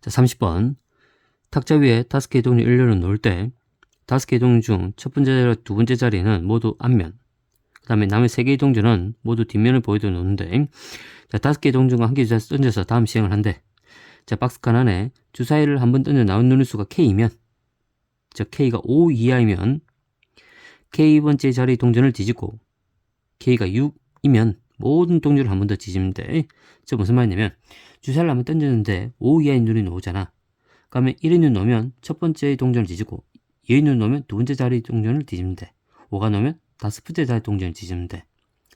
자, 30번. 탁자 위에 다섯 개의 동전 일렬로 놓을 때 다섯 개의 동전 중첫 번째 자리와 두 번째 자리는 모두 앞면. 그 다음에 남의 세 개의 동전은 모두 뒷면을 보이도록 놓는데 자, 다섯 개의 동전과 한개 주사위를 던져서 다음 시행을 한대. 자, 박스 칸 안에 주사위를 한 번 던져 나온 눈의 수가 K이면 자, K가 5 이하이면 K번째 자리 동전을 뒤집고 K가 6이면 모든 동전을 한 번 더 뒤집는데 저 무슨 말이냐면 주사를 한번 던졌는데 5 이하의 눈이 나오잖아. 그러면 1의 눈 놓으면 첫 번째 동전을 뒤집고 2의 눈 놓으면 두 번째 자리 동전을 뒤집는 데 5가 놓으면 다섯 번째 자리 동전을 뒤집는 데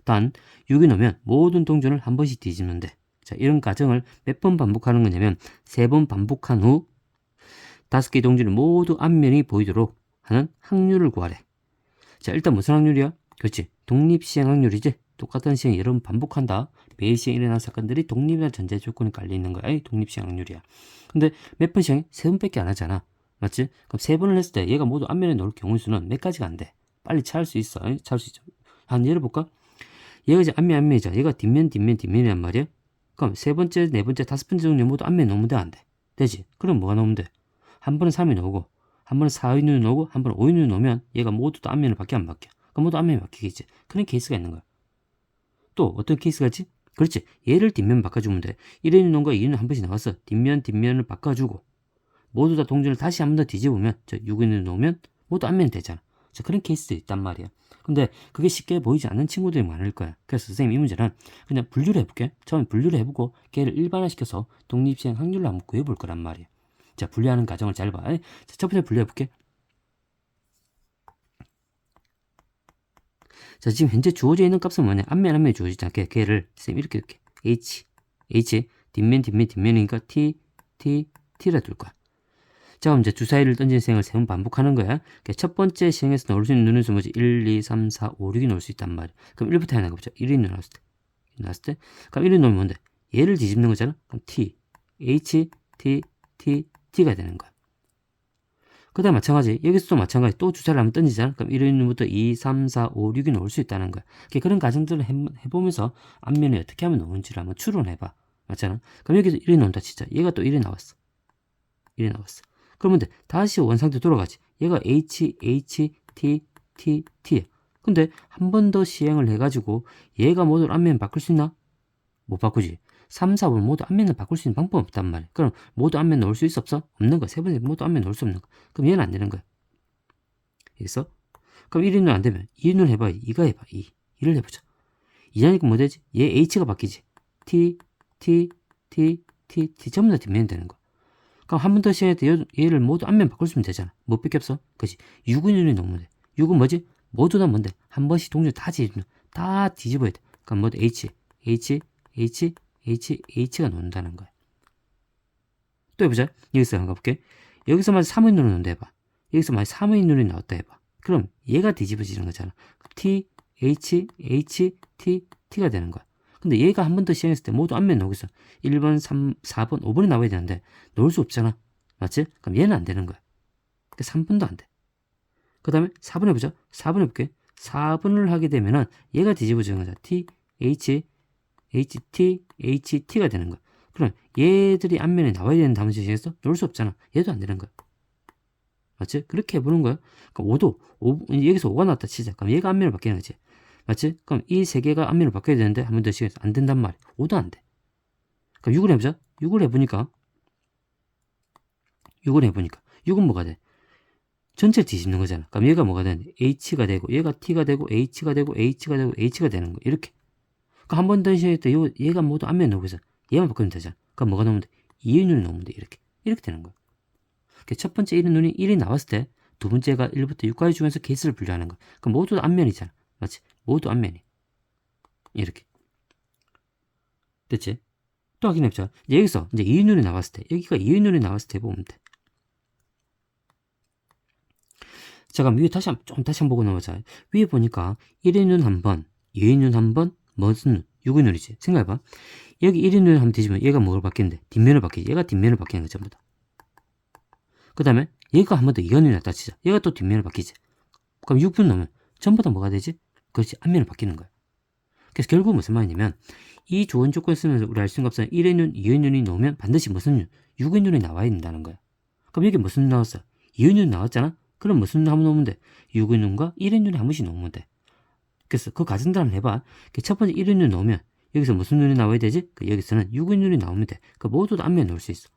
단 6이 놓으면 모든 동전을 한 번씩 뒤집는 데 자 이런 과정을 몇 번 반복하는 거냐면 세 번 반복한 후 다섯 개의 동전이 모두 앞면이 보이도록 하는 확률을 구하래. 자 일단 무슨 확률이야? 그렇지 독립시행 확률이지 똑같은 시행 여러 번 반복한다 매일 시행 일어난 사건들이 독립이나 전제 조건이 깔려 있는 거야 이 독립 시행 확률이야 근데 몇 번 시행? 세 번밖에 안 하잖아 맞지? 그럼 세 번을 했을 때 얘가 모두 앞면에 놓을 경우 수는 몇 가지가 안 돼 빨리 찾을 수 있어 이? 찾을 수 있죠 한 예를 볼까? 얘가 이제 앞면 앞면이잖아 얘가 뒷면 뒷면 뒷면이란 말이야 그럼 세 번째 네 번째 다섯 번째 정도 모두 앞면에 놓으면 돼 안 돼 되지? 그럼 뭐가 놓으면 돼? 한 번은 3이 나오고 한 번은 4의 눈이 나오고 한 번은 5의 눈이 나오면 얘가 모두 다 앞면을 바뀌어 안 바뀌어 그럼 모두 앞면이 바뀌겠지 그런 케이스가 있는 거야 또 어떤 케이스가 있지? 그렇지. 얘를 뒷면 바꿔주면 돼. 1의 눈과 2의 눈한 번씩 나왔어. 뒷면 뒷면을 바꿔주고 모두 다 동전을 다시 한 번 더 뒤집으면 저 6의 눈을 놓으면 모두 앞면이 되잖아. 자 그런 케이스도 있단 말이야. 근데 그게 쉽게 보이지 않는 친구들이 많을 거야. 그래서 선생님 이 문제는 그냥 분류를 해볼게. 처음에 분류를 해보고 걔를 일반화시켜서 독립시행 확률로 한번 구해볼 거란 말이야. 자 분류하는 과정을 잘 봐. 자, 첫 번째 분류해볼게. 자 지금 현재 주어져 있는 값은 뭐냐? 앞면 앞면에 주어지지 않게 걔를 쌤 이렇게 이렇게 h h 뒷면 뒷면 뒷면이니까 t t t라 둘 거야. 자 그럼 이제 주사위를 던진 시행을 세 번 반복하는 거야. 그러니까 첫 번째 시행에서 넣을 수 있는 눈은 뭐지? 1, 2, 3, 4, 5, 6이 넣을 수 있단 말이야. 그럼 1부터 하나 가보자. 1이 나왔을 때. 나왔을 때. 그럼 1이 넣으면 뭔데? 얘를 뒤집는 거잖아. 그럼 t h t t t가 되는 거야. 그 다음 마찬가지. 여기서도 마찬가지. 또 주사를 한번 던지잖아. 그럼 1위부터 2, 3, 4, 5, 6이 나올 수 있다는 거야. 이렇게 그런 과정들을 해, 해보면서 앞면에 어떻게 하면 나오는지를 한번 추론해봐. 맞잖아? 그럼 여기서 1이 나온다 진짜 얘가 또 1이 나왔어. 1이 나왔어. 그러면 돼. 다시 원상태 돌아가지. 얘가 H, H, T, T, T야. 근데 한 번 더 시행을 해가지고 얘가 모두 앞면 바꿀 수 있나? 못 바꾸지 3, 4, 5 모두 앞면을 바꿀 수 있는 방법 없단 말이야. 그럼 모두 앞면 넣을 수 있어 없어? 없는 거야. 세 번째 모두 앞면 넣을 수 없는 거야. 그럼 얘는 안 되는 거야. 여기서 그럼 1인은 안 되면 2인을 해봐. 2가 해봐. 2. 2를 해보자. 2자니까 뭐 되지? 얘 H가 바뀌지. T, T, T, T, T 전부 다 뒷면이 되는 거야. 그럼 한 번 더 시행할 때 얘를 모두 앞면 바꿀 수 있으면 되잖아. 못 뺏게 없어? 그지 6인율이 넣으면 돼. 6은 뭐지? 모두 다 뭔데? 한 번씩 동전 다 뒤집는, 다 뒤집어야 돼. 그럼 뭐지? H, H, H, H, H가 놓는다는 거야. 또 해보자. 여기서 한번 가볼게. 여기서 만약 3의 눈을 놓는다 해봐. 여기서 만약 3의 눈이 나왔다 해봐. 그럼 얘가 뒤집어지는 거잖아. T, H, H, T, T가 되는 거야. 근데 얘가 한 번 더 시행했을 때 모두 앞면 나오겠어. 1번, 3, 4번, 5번이 나와야 되는데 놓을 수 없잖아. 맞지? 그럼 얘는 안 되는 거야. 그 3번도 안 돼. 그 다음에 4번 해보자. 4번 해볼게. 4번을 하게 되면은 얘가 뒤집어지는 거잖아. T, H, HT, HT가 되는 거야. 그럼 얘들이 앞면에 나와야 되는 다음 지시에서 놓을 수 없잖아. 얘도 안 되는 거야. 맞지? 그렇게 해보는 거야. 그럼 5도, 5, 여기서 5가 나왔다 치자. 그럼 얘가 앞면을 바뀌는 거지. 맞지? 그럼 이 세 개가 앞면을 바뀌어야 되는데 한 번 더 시간에서 안 된단 말이야. 5도 안 돼. 그럼 6을 해보자. 6을 해보니까 6을 해보니까 6은 뭐가 돼? 전체 뒤집는 거잖아. 그럼 얘가 뭐가 되는데 H가 되고 얘가 T가 되고 H가 되고 H가 되고 H가 되는 거 이렇게. 그러니까 한번더 시행할 때 요, 얘가 모두 앞면에 놓고 있어. 얘만 바꾸면 되잖아. 그럼 뭐가 나오면 돼? 2의 눈이 나오면 돼. 이렇게. 이렇게 되는 거야. 그러니까 첫 번째 1의 눈이 1이 나왔을 때 두 번째가 1부터 6까지 중에서 케이스를 분류하는 거야. 그럼 모두 앞면이잖아. 맞지? 모두 앞면이. 이렇게. 됐지? 또 확인해보자. 여기서 이제 2의 눈이 나왔을 때, 여기가 2의 눈이 나왔을 때 보면 돼. 자, 그럼 위에 다시 한, 좀 다시 한번 보고 넘어자. 위에 보니까 1의 눈한 번, 2의 눈한 번, 무슨 눈? 6의 눈이지. 생각해봐. 여기 1의 눈을 한번 뒤지면 얘가 뭐를 바뀌는데? 뒷면을 바뀌지. 얘가 뒷면을 바뀌는 거 전부 다. 그 다음에 얘가 한 번 더 2의 눈이 났다 치자. 얘가 또 뒷면을 바뀌지. 그럼 6분 넣으면 전부 다 뭐가 되지? 그렇지. 앞면을 바뀌는 거야. 그래서 결국 무슨 말이냐면 이 좋은 조건 쓰면서 우리 알수 있는 값은 1의 눈, 2의 눈이 나오면 반드시 무슨 눈? 6의 눈이 나와야 된다는 거야. 그럼 여기 무슨 눈 나왔어? 2의 눈 나왔잖아? 그럼 무슨 눈 한번 놓으면 돼? 6의 눈과 1의 눈이 한 번씩 놓으면 돼. 그래서 그 가정들 한번 해봐. 그첫 번째 1의 눈 놓으면 여기서 무슨 눈이 나와야 되지? 그 여기서는 6의 눈이 나오면 돼. 그 모두 다 앞면에 놓을 수 있어.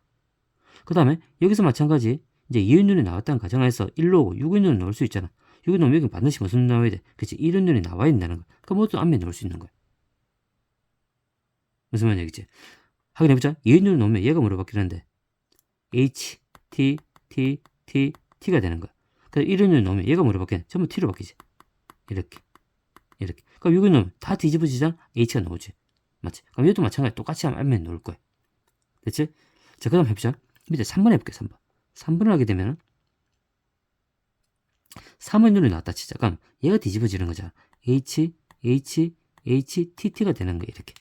그 다음에 여기서 마찬가지 이제 2의 눈이 나왔다는 가정하에서 1로 오고 6의 눈을 넣을 수 있잖아. 6의 놓으면 여기 반드시 무슨 눈 나와야 돼? 그치? 1의 눈이 나와야 된다는 거야. 그 모두 앞면에 놓을 수 있는 거야. 무슨 말이지? 확인해보자. 2의 눈을 놓으면 얘가 물어봤긴 한데 H, T, T, T, T가 되는 거야. 그래서 1의 눈을 놓으면 얘가 물어봤긴 해. 전부 T로 바뀌지. 이렇게. 이렇게. 그럼 6의 놓으면 다 뒤집어지잖아? H가 나오지. 맞지? 그럼 얘도 마찬가지 똑같이 하면 놓을 거야. 됐지? 자, 그 다음 해보자. 밑에 3번 해볼게, 3번. 3번을 하게 되면 3의 눈이 나왔다 치자. 그럼 얘가 뒤집어지는 거잖아. H, H, H, T, T가 되는 거야, 이렇게.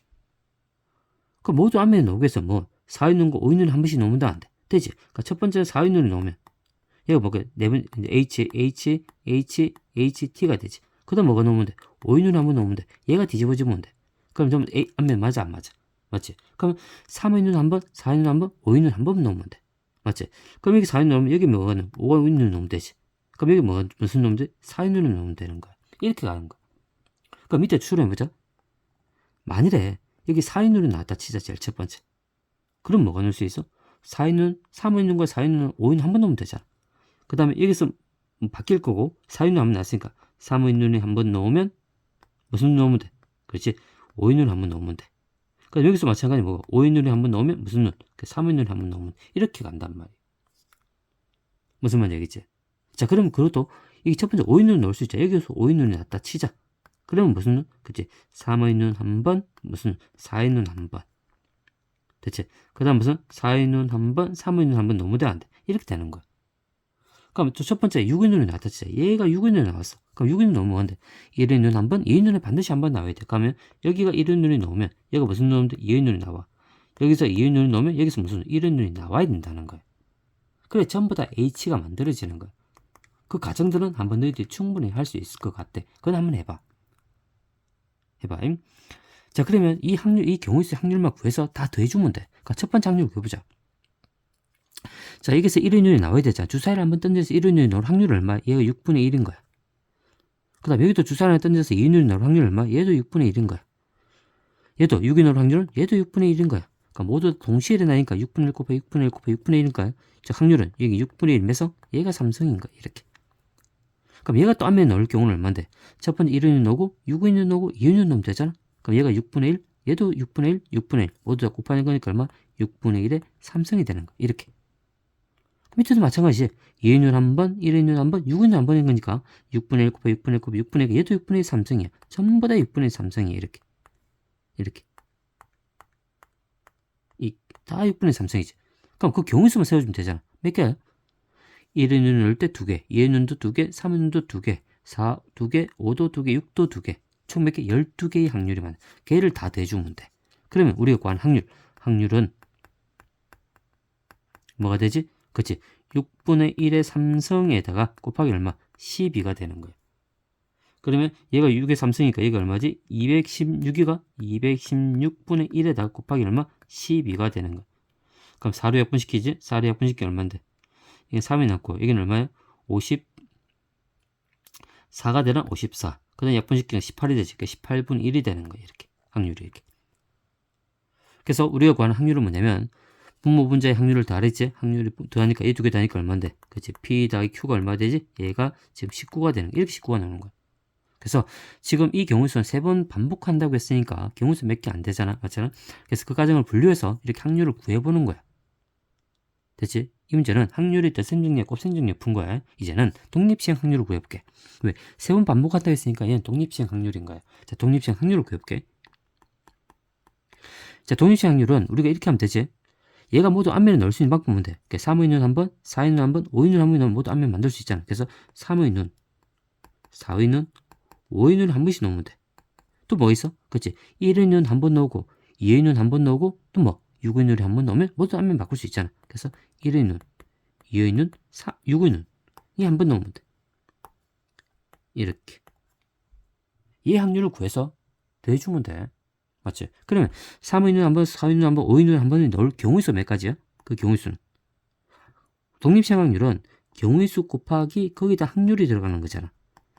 그럼 모두 앞면에 위해서 뭐 4의 눈과 5의 눈을 한 번씩 놓으면 안 돼. 되지? 그러니까 첫 번째 4의 눈을 놓으면 얘가 뭐가 네 번, H, H, H, H, T가 되지. 그 다음 뭐가 놓으면 돼? 5의 눈을 한번 놓으면 돼. 얘가 뒤집어지면 돼. 그럼 좀 A, 앞면 맞아, 안 맞아? 맞지? 그럼 3의 눈한 번, 4의 눈한 번, 5의 눈한번 놓으면 돼. 맞지? 그럼 여기 4의 눈 놓으면 여기 뭐가 는 5의 눈 놓으면 되지. 그럼 여기 뭐가 무슨? 4의 눈을 놓으면 되는 거야. 이렇게 가는 거야. 그럼 밑에 추론해보자. 만일에 여기 4의 눈이 나왔다 치자, 제일 첫 번째. 그럼 뭐가 넣을 수 있어? 4의 눈, 3의 눈과 4의 눈은 5의 눈한번 넣으면 되잖아. 그 다음에 여기서 바뀔 거고 4의 눈한번 나왔으니까 3의 눈이 한번 넣으면 무슨 눈 넣으면 돼? 그렇지? 5의 눈한번 넣으면 돼. 그러니까 여기서 마찬가지 뭐고 5의 눈이 한번 넣으면 무슨 눈? 그 3의 눈이 한번 넣으면 이렇게 간단 말이야. 무슨 말인지 알겠지? 자, 그러면 그것도 이게 첫 번째 5의 눈을 넣을 수 있죠. 여기서 5의 눈이 났다 치자. 그러면 무슨 눈? 그치? 3의 눈한 번, 무슨 4의 눈한 번. 됐지? 그 다음 무슨 4의 눈한 번, 3의 눈한 번 너무 돼안 돼. 이렇게 되는 거야. 그럼 또첫 번째 6의 눈이 나왔다 치자. 얘가 6의 눈이 나왔어. 그럼 6의 눈 너무 한데 1의 눈 한 번, 2의 눈에 반드시 한 번 나와야 돼. 그러면 여기가 1의 눈이 나오면 얘가 무슨 눈 나오는데 2의 눈이 나와. 여기서 2의 눈이 나오면 여기서 무슨 1의 눈이 나와야 된다는 거야. 그래 전부 다 H가 만들어지는 거야. 그 가정들은 한번 너희들이 충분히 할 수 있을 것 같대. 그건 한번 해봐. 해봐. 임. 자, 그러면 이 확률, 이 경우의 수 확률만 구해서 다 더해주면 돼. 그러니까 첫 번째 확률 구해보자. 자, 여기서 1의 눈이 나와야 되잖아. 주사위를 한번 던져서 1의 눈이 나올 확률 얼마? 얘가 6분의 1인 거야. 그 다음 여기도 주사위를 던져서 2의 눈이 나올 확률 얼마? 얘도 6분의 1인 거야. 얘도 6이 나올 확률은 얘도 6분의 1인 거야. 그러니까 모두 동시에 일어나니까 6분의 1 곱하기 6분의 1 곱하기 6분의 1이니까 즉 확률은 여기 6분의 1에서 얘가 3성인 거야. 이렇게. 그럼 얘가 또 앞면에 넣을 경우는 얼마인데? 첫 번째 1의 넣고 6의 눈 넣고 2의 눈 넣으면 되잖아? 그럼 얘가 6분의 1, 얘도 6분의 1, 6분의 1 모두 다 곱하는 거니까 얼마? 6분의 1에 3성이 되는 거 이렇게. 밑에도 마찬가지지. 2의 눈한 번, 1의 눈한 번, 6의 눈한 번인 거니까 6분의 1 곱하기 6분의 1 곱하기 6분의 1 얘도 6분의 1 3성이야. 전부 다 6분의 1 3성이야. 이렇게. 이렇게. 이, 다 6분의 3성이지. 그럼 그 경우수만 세워주면 되잖아. 몇 개야? 1의 눈을 넣을 때 2개, 2의 눈도 2개, 3의 눈도 2개, 4, 2개, 5도 2개, 6도 2개. 총 몇 개? 12개의 확률이 많아. 걔를 다 대주면 돼. 그러면 우리가 구한 확률, 확률은 뭐가 되지? 그치? 6분의 1의 3성에다가 곱하기 얼마? 12가 되는 거야. 그러면 얘가 6의 3성이니까 얘가 얼마지? 216이가 216분의 1에다가 곱하기 얼마? 12가 되는 거야. 그럼 4로 약분시키지? 4로 약분시키 얼마인데? 이게 3이 남고 여기는 얼마예요? 50 4가 되는 54. 그 다음에 약분시키면 18이 되지. 그러니까 18분 1이 되는 거예요. 이렇게. 확률이 이렇게. 그래서 우리가 구하는 확률은 뭐냐면 분모 분자의 확률을 더하랬지. 확률이 더하니까 얘두개 더하니까 얼마인데? 그치? P 더하기 Q가 얼마 되지? 얘가 지금 19가 되는 거야. 이렇게 19가 나오는 거야. 그래서 지금 이 경우수는 세 번 반복한다고 했으니까 경우수 몇 개 안 되잖아. 맞잖아? 그래서 그 과정을 분류해서 이렇게 확률을 구해보는 거야. 됐지? 이 문제는 확률이 대생중력, 곱생중력 푼 거야. 이제는 독립시행 확률을 구해볼게. 왜? 세 번 반복한다고 했으니까 얘는 독립시행 확률인 거야. 자, 독립시행 확률을 구해볼게. 자, 독립시행 확률은 우리가 이렇게 하면 되지? 얘가 모두 앞면에 넣을 수 있는 방법은 돼. 그러니까 3의 눈 한 번, 4의 눈 한 번, 5의 눈 한번 넣으면 모두 앞면 만들 수 있잖아. 그래서 3의 눈, 4의 눈, 5의 눈 한 번씩 넣으면 돼. 또 뭐 있어? 그치? 1의 눈 한 번 넣고, 2의 눈 한 번 넣고, 또 뭐? 6의 눈을 한 번 넣으면 모두 앞면 바꿀 수 있잖아. 그래서 1의 눈, 2의 눈, 4, 6의 눈. 이 한 번 넣으면 돼. 이렇게. 이 확률을 구해서 더해주면 돼. 맞지? 그러면 3의 눈 한 번, 4의 눈 한 번, 5의 눈 한번 넣을 경우의 수 몇 가지야? 그 경우의 수는. 독립시행확률은 경우의 수 곱하기 거기다 확률이 들어가는 거잖아.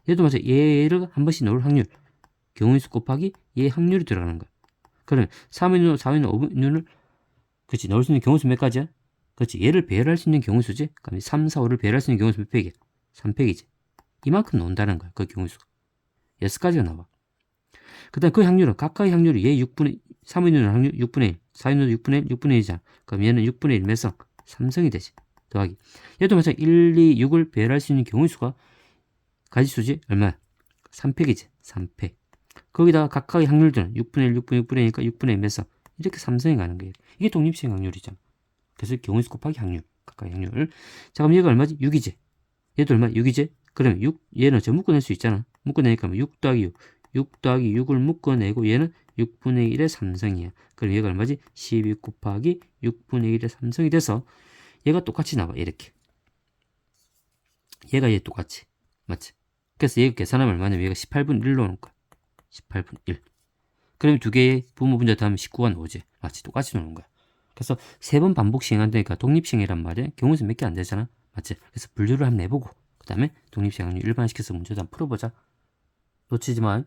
얘도 마찬 얘를 한 번씩 넣을 확률. 경우의 수 곱하기 얘 확률이 들어가는 거야. 그러면 3의 눈, 4의 눈, 5의 눈을 그렇지 넣을 수 있는 경우의 수 몇 가지야? 그렇지 얘를 배열할 수 있는 경우의 수지? 그럼 3, 4, 5를 배열할 수 있는 경우의 수 몇 팩이야? 3팩이지. 이만큼 논다는 거야. 그 경우의 수가. 6가지가 나와. 그 다음 그 확률은 각각의 확률이 얘 6분의 3의 눈은 확률 6분의 1, 4의 눈은 6분의 1, 6분의 1이잖아. 그럼 얘는 6분의 1몇 성? 3성이 되지. 더하기. 얘도 마찬가지 1, 2, 6을 배열할 수 있는 경우의 수가 가지수지 얼마야? 3팩이지. 3팩. 거기다가 각각의 확률들은 6분의 1, 6분의 6분의 1이니까 6분의 1 몇 성? 이렇게 3성이 가는 거예요. 이게 독립시행 확률이잖아. 그래서 경우의 수 곱하기 확률. 각각의 확률. 자, 그럼 얘가 얼마지? 6이지. 얘도 얼마? 6이지? 그러면 6, 얘는 저 묶어낼 수 있잖아. 묶어내니까 6 더하기 6. 6 더하기 6을 묶어내고 얘는 6분의 1의 3성이야. 그럼 얘가 얼마지? 12 곱하기 6분의 1의 3성이 돼서 얘가 똑같이 나와. 이렇게. 얘가 얘 똑같이. 맞지? 그래서 얘가 계산하면 얼마냐면 얘가 18분 1로 오는 거야. 18분 1. 그러면 두 개의 부모 분자 더하면 19가 나오지. 맞지? 똑같이 나오는 거야. 그래서 세 번 반복 시행한다니까 독립시행이란 말이야. 경우수 몇 개 안 되잖아. 맞지? 그래서 분류를 한번 내보고 그 다음에 독립시행을 일반화시켜서 문제도 한번 풀어보자. 놓치지 마.